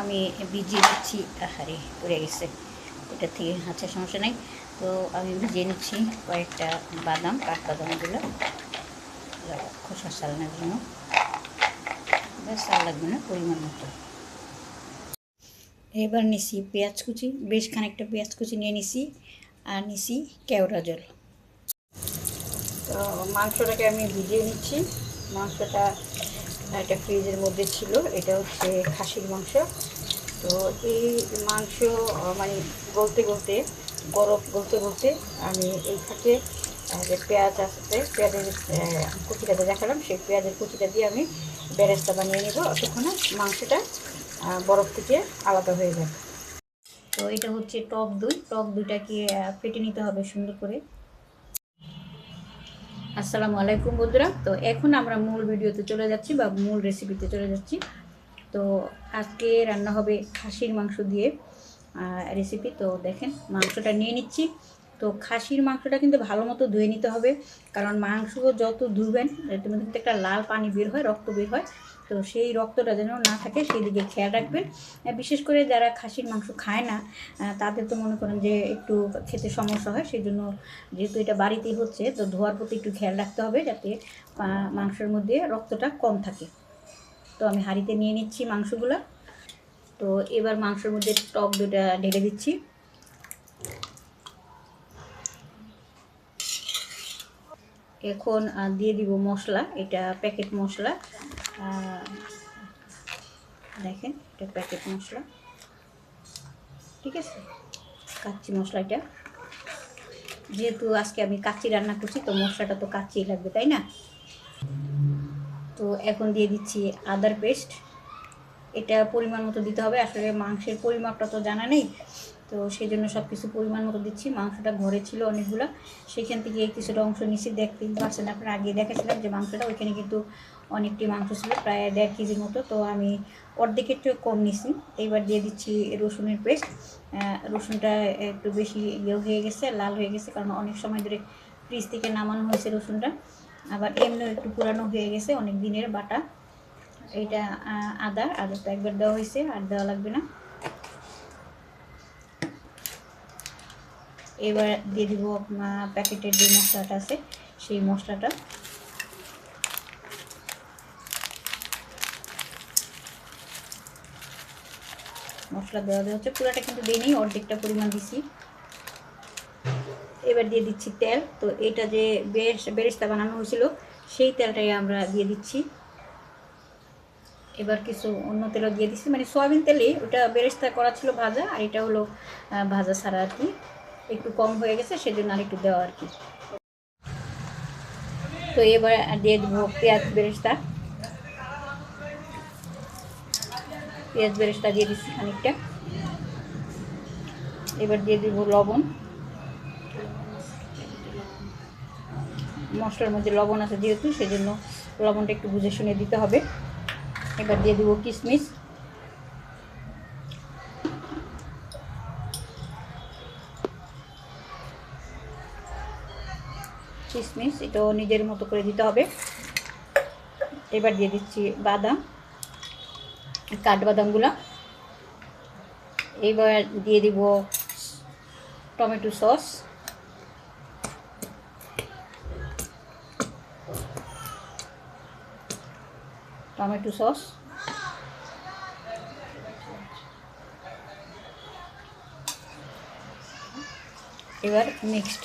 আমি ভিজিয়ে নিচ্ছি। আহারে, পড়ে গেছে। এটা থেকে আচ্ছা সমস্যা নেই। তো আমি ভিজিয়ে নিচ্ছি কয়েকটা বাদাম কাঠবাদামগুলো খোসা সালানোর জন্য আর লাগবে না পরিমাণ মতো। এবার নিছি পেঁয়াজ কুচি। বেশ খানিকটা পেঁয়াজ কুচি নিয়ে নিছি আর নিছি কেওড়া জল। তো মাংসটাকে আমি ভিজিয়ে নিচ্ছি। মাংসটা একটা ফ্রিজের মধ্যে ছিল এটা হচ্ছে খাসির মাংস। তো এই মাংস মানে গলতে গলতে বরফ গলতে গলতে আমি এই ফাঁকে আহ, যে পেঁয়াজ আসতে পেঁয়াজের কুচিটাতে কুচিটা দেখালাম সেই পেঁয়াজের কুচিটা দিয়ে আমি বেরেস্তা বানিয়ে নেব। অতক্ষণে মাংসটা বরফ থেকে আলাদা হয়ে যাবে। তো এটা হচ্ছে টক দই। টক দইটাকে ফেটে নিতে হবে সুন্দর করে। আসসালামু আলাইকুম বন্ধুরা। তো এখন আমরা মূল ভিডিওতে চলে যাচ্ছি বা মূল রেসিপিতে চলে যাচ্ছি। তো আজকে রান্না হবে খাসির মাংস দিয়ে রেসিপি তো দেখেন, মাংসটা নিয়ে নিচ্ছি। তো খাসির মাংসটা কিন্তু ভালো মতো ধুয়ে নিতে হবে। কারণ মাংস যত ধুবেন, এর মধ্যে একটা লাল পানি বের হয়, রক্ত বের হয়। তো সেই রক্তটা যেন না থাকে সেই দিকে খেয়াল রাখবেন। বিশেষ করে যারা খাসির মাংস খায় না তাদের তো মনে করেন যে একটু খেতে সমস্যা হয় সেই জন্য যেহেতু এটা বাড়িতেই হচ্ছে, তো ধোয়ার প্রতি একটু খেয়াল রাখতে হবে যাতে মাংসের মধ্যে রক্তটা কম থাকে। তো আমি হাঁড়িতে নিয়ে নিচ্ছি মাংসগুলো। তো এবার মাংসের মধ্যে টক দুটা ঢেলে দিচ্ছি। এখন দিয়ে দিব মশলা, এটা প্যাকেট মশলা। দেখেন, এটা প্যাকেট মশলা। ঠিক আছে? কাচ্চি মশলা এটা। যেহেতু আজকে আমি কাচ্চি রান্না করছি, তো মশলাটা তো কাচ্চিই লাগবে, তাই না? তো এখন দিয়ে দিচ্ছি আদার পেস্ট। এটা পরিমাণ মতো দিতে হবে। আসলে মাংসের পরিমাপটা তো জানা নেই। তো সেই জন্য সব কিছু পরিমাণ মতো দিচ্ছি। মাংসটা ঘরে ছিল অনেকগুলো। সেখান থেকে কিছুটা অংশ নিচ্ছি দেখতেই পারছেন আপনারা আগে দেখেছিলাম যে মাংসটা, ওইখানে কিন্তু অনেকটি মাংস ছিল, প্রায় দেড় কেজির মতো। তো আমি অর্ধেকের একটু কম নিছি। এইবার দিয়ে দিচ্ছি রসুনের পেস্ট। রসুনটা একটু বেশি ইয়ে হয়ে গেছে, লাল হয়ে গেছে, কারণ অনেক সময় ধরে ফ্রিজ থেকে নামানো হয়েছে রসুনটা। আবার এমনিও একটু পুরানো হয়ে গেছে, অনেক দিনের বাটা। এটা আদা আদা। তো একবার দেওয়া হয়েছে, আর দেওয়া লাগবে না। এবার দিয়ে দিব প্যাকেটের যে মশলাটা আছে, সেই মশলাটা। মশলা দেওয়া দেওয়া হচ্ছে, পুরাটা কিন্তু দিই নেই অর্ধেকটা পরিমাণ দিছি। এবার দিয়ে দিচ্ছি তেল। তো এটা যে বেশ, বেরেস্তা বানানো হয়েছিল, সেই তেলটাই আমরা দিয়ে দিচ্ছি। এবার কিছু অন্য তেলও দিয়ে দিচ্ছি মানে সয়াবিন তেলে ওটা বেরেস্তা করা ছিল ভাজা, আর এটা হলো ভাজা ছাড়া আর কি। একটু কম হয়ে গেছে, সেজন্য আর একটু দেওয়া আর কি। তো এবার দিয়ে দেবো পেঁয়াজ বেরেস্তা। পেঁয়াজ বেরেস্তা দিয়ে দিচ্ছি খানিকটা। এবার দিয়ে দিব লবণ। মশলার মধ্যে লবণ আছে যেহেতু, সেজন্য লবণটা একটু বুঝে শুনে দিতে হবে। এবার দিয়ে দিব কিশমিশ কিশমিশ এটাও নিজের মতো করে দিতে হবে। এবার দিয়ে দিচ্ছি বাদাম, কাঠবাদামগুলো। এবার দিয়ে দিব টমেটো সস। Tomato sauce. এবার মিক্সড।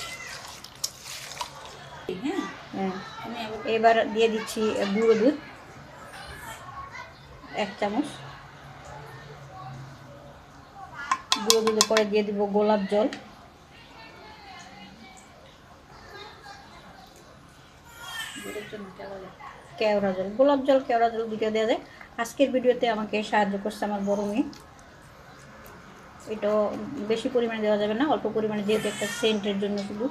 হ্যাঁ এবার দিয়ে দিচ্ছি গুঁড়ো দুধ, এক চামচ। গুঁড়ো দুধের পরে দিয়ে দিব গোলাপ জল। কেওড়া জল, গোলাপ জল, কেওড়া জল দুটো দেওয়া যায়। আজকের ভিডিওতে আমাকে সাহায্য করছে আমার বড় মেয়ে। এটাও বেশি পরিমাণে দেওয়া যাবে না, অল্প পরিমাণে, যেহেতু একটা সেন্টের জন্য শুধু।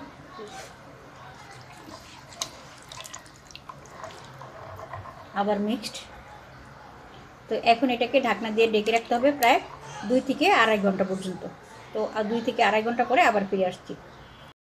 আবার মিক্সড তো এখন এটাকে ঢাকনা দিয়ে ডেকে রাখতে হবে প্রায় দুই থেকে আড়াই ঘণ্টা পর্যন্ত। তো দুই থেকে আড়াই ঘণ্টা পরে আবার ফিরে আসছি।